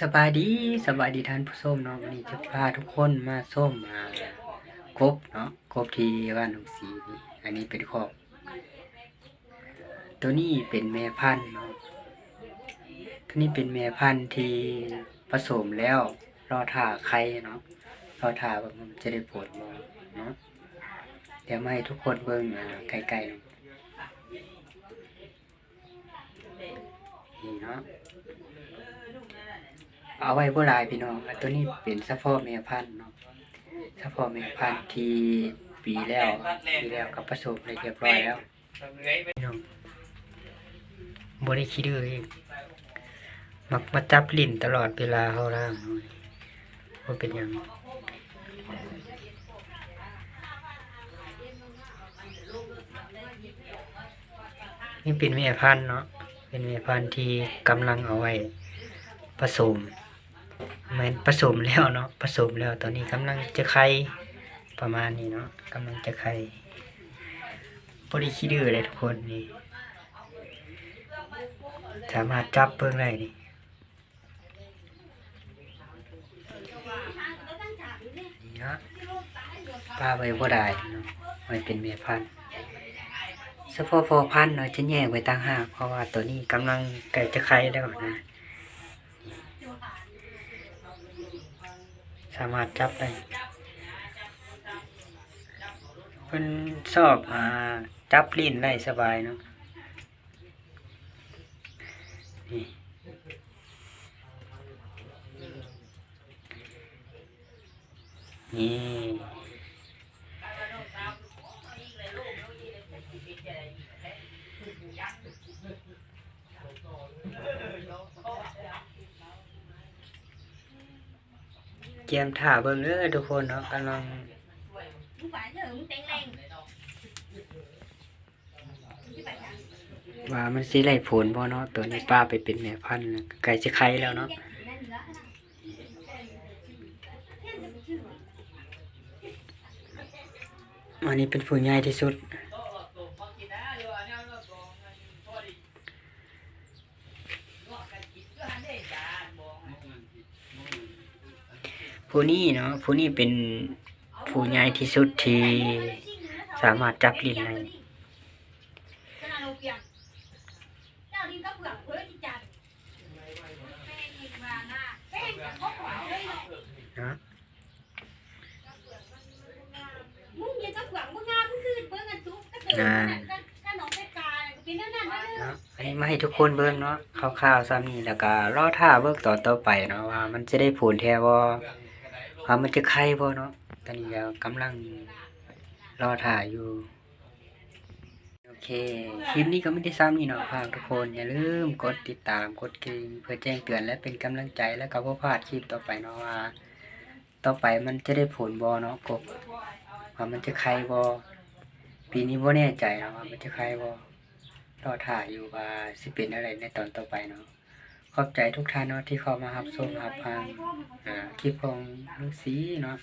สบายดีสบายดีท่านผู้ชมเนาะวันนี้จะพาทุกคนมาส้มมากบเนาะกบที่บ้านหนองสีนี่อันนี้เป็นคอกตัวนี้เป็นแม่พันธุ์เนาะตัวนี้เป็นแม่พันธุ์ที่ผสมแล้วรอถ่าไข่เนาะรอถ่าว่ามันจะได้ผลบ่เนาะเดี๋ยวมาให้ทุกคนเบิ่งอ่าใกล้ๆเนาะ นี่เนาะเอาไว้บ่หลายพี่น้องตัวนี้เป็นเฉพาะแม่พันธุ์เนาะเฉพาะแม่พันธุ์ที่ปีแล้วปีแล้วก็ผสมได้เรียบร้อยแล้วพี่น้องบ่ได้คิดเลยมักมาจับลิ้นตลอดเวลาเฮาล่างเนาะว่าเป็นยังนี่เป็นแม่พันธุ์เนาะ เป็นแม่พันธุ์ที่กำลังเอาไว้ผสมแมันผสมแล้วเนาะผสมแล้วตอนนี้กำลังจะไข่ประมาณนี้เนาะกำลังจะไข่บริคิดื้อเลยทุกคนนี่สามารถจับเบิ่งได้นี่นี่เนาะปลาใบบัวได้เนาะมันเป็นเมียพันธุ์ เฉพาะพอพันธ์เนาจะแยกไว้ต่างหากเพราะว่าตัวนี้กำลังใกล้จะไข่แล้วนะสามารถจับได้มันชอบอ่าจับลิ้นได้สบายเนาะนี่นี่ เกียมถ่าเบิ่งเด้อทุกคนเนาะกำลังว่ามันสิไล่ผลบ่เนาะตัวนี้ป้าไปเป็นแม่พันธุ์แล้วไก่จะไข่แล้วเนาะอันนี้เป็นผู้ใหญ่ที่สุด ผู้นี้เนาะผู้นี้เป็นผู้ใหญ่ที่สุดที่สามารถจับลิ้นได้เนะมึงยังก็หวังว่างามมึงคือเบิ่งกันทุกก็เกิดถ้าน้องไปกาเป็นนั่นนั่นนั่นเนาะอันนี้มาให้ทุกคนเบิ่งเนาะคร่าวๆซ้ำนี่แล้วก็รอท่าเบิ่งต่อต่อไปเนาะว่า มันจะได้ผลแท้บ่ ว่ามันจะไข่บ่เนาะ ตอนนี้ก็กำลังรอท่ายอยู่ โอเค คลิปนี้ก็ไม่ได้ซ้ำนี่เนาะฝากทุกคน อย่าลืมกดติดตามกดกระดิ่งเพื่อแจ้งเตือนและเป็นกำลังใจและก็บ่พลาดคลิปต่อไปเนาะว่า ต่อไปมันจะได้ผลบ่เนาะกบว่ามันจะไข่บ่ปีนี้บ่แน่ใจเนาะว่ามันจะไข่บ่รอถ่ายอยู่ว่าสิเป็นอะไรในตอนต่อไปเนาะ ขอบใจทุกท่านเนาะที่เข้ามารับชมรับฟังคลิปของลูกสีเนาะ